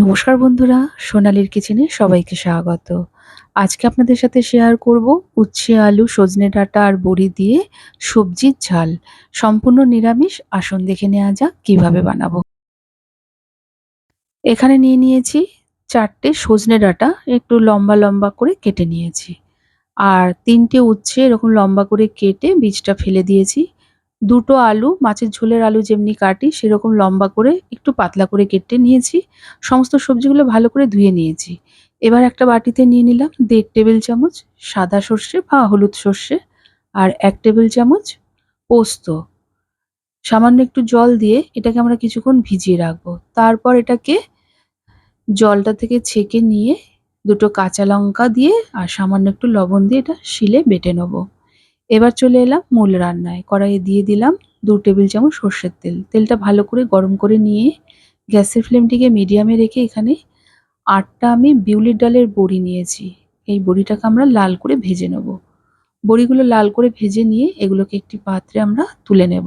নমস্কার বন্ধুরা, সোনালির কিচেনে সবাইকে স্বাগত। আজকে আপনাদের সাথে শেয়ার করব উচ্ছে, আলু, সজনে ডাঁটা আর বড়ি দিয়ে সবজির ঝাল। সম্পূর্ণ নিরামিষ, আসন দেখে নেওয়া যাক কীভাবে বানাবো। এখানে নিয়ে নিয়েছি চারটে সজনে ডাঁটা, একটু লম্বা লম্বা করে কেটে নিয়েছি। আর তিনটে উচ্ছে এরকম লম্বা করে কেটে বীজটা ফেলে দিয়েছি। দুটো আলু, মাছের ঝোলের আলু যেমনি কাটি, সেরকম লম্বা করে, একটু পাতলা করে কেটে নিয়েছি। সমস্ত সবজিগুলো ভালো করে ধুয়ে নিয়েছি। এবার একটা বাটিতে নিয়ে নিলাম দেড় টেবিল চামচ সাদা সর্ষে বা হলুদ সর্ষে আর এক টেবিল চামচ পোস্ত। সামান্য একটু জল দিয়ে এটাকে আমরা কিছুক্ষণ ভিজিয়ে রাখব। তারপর এটাকে জলটা থেকে ছেঁকে নিয়ে দুটো কাঁচা লঙ্কা দিয়ে আর সামান্য একটু লবণ দিয়ে এটা শিলে বেটে নেব। এবার চলে এলাম মূল রান্নায়। কড়াইয়ে দিয়ে দিলাম দু টেবিল চামচ সর্ষের তেল। তেলটা ভালো করে গরম করে নিয়ে গ্যাসের ফ্লেমটিকে মিডিয়ামে রেখে এখানে আটটা আমি বিউলির ডালের বড়ি নিয়েছি। এই বড়িটাকে আমরা লাল করে ভেজে নেব। বড়িগুলো লাল করে ভেজে নিয়ে এগুলোকে একটি পাত্রে আমরা তুলে নেব।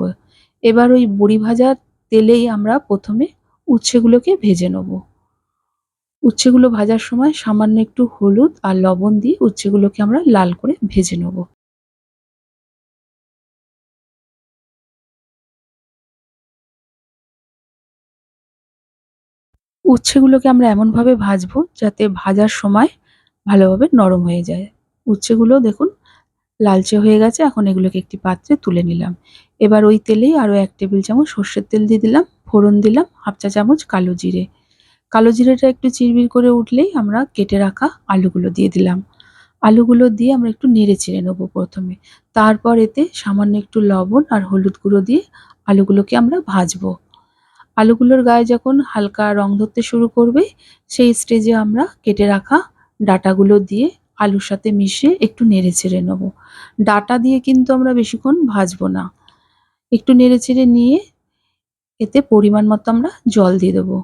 এবার ওই বড়ি ভাজার তেলেই আমরা প্রথমে উচ্ছেগুলোকে ভেজে নেব। উচ্ছেগুলো ভাজার সময় সামান্য একটু হলুদ আর লবণ দিয়ে উচ্ছেগুলোকে আমরা লাল করে ভেজে নেব। উচ্ছেগুলোকে আমরা এমনভাবে ভাজবো যাতে ভাজার সময় ভালোভাবে নরম হয়ে যায়। উচ্ছেগুলো দেখুন লালচে হয়ে গেছে, এখন এগুলোকে একটি পাত্রে তুলে নিলাম। এবার ওই তেলেই আরও এক টেবিল চামচ সর্ষের তেল দিয়ে দিলাম, ফোড়ন দিলাম, হাফ চা চামচ কালো জিরে। কালো জিরেটা একটু চিরবির করে উঠলেই আমরা কেটে রাখা আলুগুলো দিয়ে দিলাম। আলুগুলো দিয়ে আমরা একটু নেড়ে চেড়ে নেব প্রথমে। তারপর এতে সামান্য একটু লবণ আর হলুদ গুঁড়ো দিয়ে আলুগুলোকে আমরা ভাজবো। আলুগুলোর গায়ে যখন হালকা রং ধরতে শুরু করবে, সেই স্টেজে আমরা কেটে রাখা ডাটাগুলো দিয়ে আলুর সাথে মিশিয়ে একটু নেড়ে ছেড়ে নেব। ডাটা দিয়ে কিন্তু আমরা বেশিক্ষণ ভাজবো না। একটু নেড়ে ছেড়ে নিয়ে এতে পরিমাণ মতো আমরা জল দিয়ে দেবো।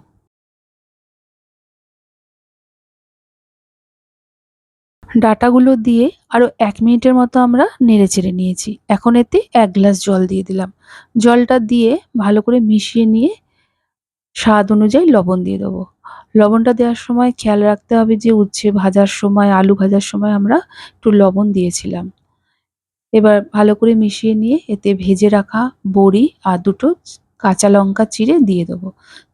ডাটাগুলো দিয়ে আরও এক মিনিটের মতো আমরা নেড়ে চেড়ে নিয়েছি। এখন এতে এক গ্লাস জল দিয়ে দিলাম। জলটা দিয়ে ভালো করে মিশিয়ে নিয়ে স্বাদ অনুযায়ী লবণ দিয়ে দেবো। লবণটা দেওয়ার সময় খেয়াল রাখতে হবে যে উচ্ছে ভাজার সময়, আলু ভাজার সময় আমরা একটু লবণ দিয়েছিলাম। এবার ভালো করে মিশিয়ে নিয়ে এতে ভেজে রাখা বড়ি আর দুটো কাঁচা লঙ্কা চিড়ে দিয়ে দেবো।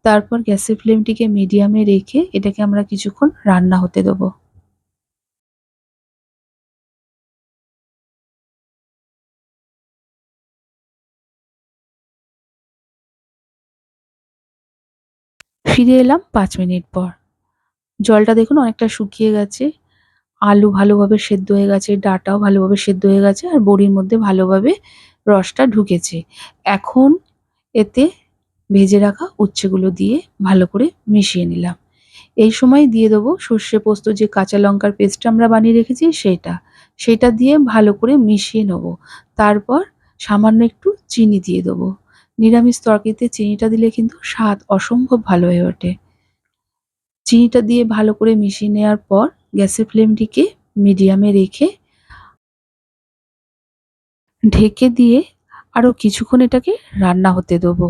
তারপর গ্যাসের ফ্লেমটিকে মিডিয়ামে রেখে এটাকে আমরা কিছুক্ষণ রান্না হতে দেবো। ফিরে এলাম পাঁচ মিনিট পর। জলটা দেখুন অনেকটা শুকিয়ে গেছে। আলু ভালোভাবে সেদ্ধ হয়ে গেছে, ডাটাও ভালোভাবে সেদ্ধ হয়ে গেছে আর বড়ির মধ্যে ভালোভাবে রসটা ঢুকেছে। এখন এতে ভেজে রাখা উচ্ছেগুলো দিয়ে ভালো করে মিশিয়ে নিলাম। এই সময় দিয়ে দেবো সর্ষে পোস্ত যে কাঁচা লঙ্কার পেস্টটা আমরা বানিয়ে রেখেছি সেটা। সেটা দিয়ে ভালো করে মিশিয়ে নেব। তারপর সামান্য একটু চিনি দিয়ে দেবো। নিরামিষ তরকারিতে চিনিটা দিলে কিন্তু স্বাদ অসম্ভব ভালো হয়ে ওঠে। চিনিটা দিয়ে ভালো করে মিশিয়ে নেওয়ার পর গ্যাসের ফ্লেমটিকে মিডিয়ামে রেখে ঢেকে দিয়ে আরও কিছুক্ষণ এটাকে রান্না হতে দেবো।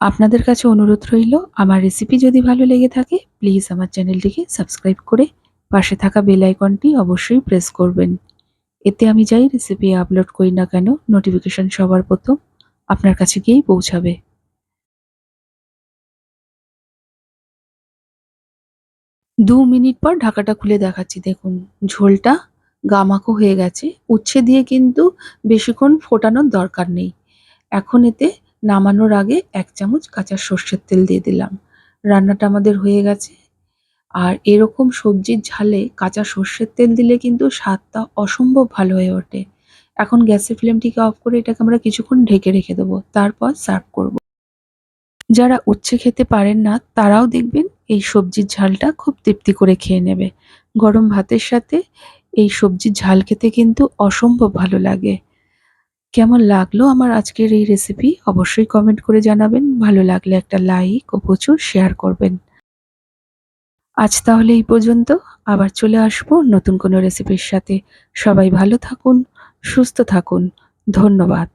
আপনাদের কাছে অনুরোধ রইল, আমার রেসিপি যদি ভালো লেগে থাকে প্লিজ আমার চ্যানেলটিকে সাবস্ক্রাইব করে পাশে থাকা বেল আইকনটি অবশ্যই প্রেস করবেন। এতে আমি যাই রেসিপি আপলোড করি না কেন নোটিফিকেশন সবার প্রথম আপনার কাছে গিয়েই পৌঁছাবে। দু মিনিট পর ঢাকাটা খুলে দেখাচ্ছি, দেখুন ঝোলটা গামাখো হয়ে গেছে। উচ্ছে দিয়ে কিন্তু বেশিক্ষণ ফোটানোর দরকার নেই। এখন এতে নামানোর আগে এক চামচ কাঁচা সর্ষের তেল দিয়ে দিলাম। রান্নাটা আমাদের হয়ে গেছে। আর এরকম সবজির ঝালে কাঁচা সর্ষের তেল দিলে কিন্তু স্বাদটা অসম্ভব ভালো হয়ে ওঠে। এখন গ্যাসের ফ্লেমটিকে অফ করে এটাকে আমরা কিছুক্ষণ ঢেকে রেখে দেবো, তারপর সার্ভ করব। যারা উচ্ছে খেতে পারেন না, তারাও দেখবেন এই সবজির ঝালটা খুব তৃপ্তি করে খেয়ে নেবে। গরম ভাতের সাথে এই সবজির ঝাল খেতে কিন্তু অসম্ভব ভালো লাগে। কেমন লাগল আমার আজকের এই রেসিপি অবশ্যই কমেন্ট করে জানাবেন। ভালো লাগলে একটা লাইক ও প্রচুর শেয়ার করবেন। আজ তাহলে এই পর্যন্ত। আবার চলে আসব নতুন কোনো রেসিপির সাথে। সবাই ভালো থাকুন, সুস্থ থাকুন। ধন্যবাদ।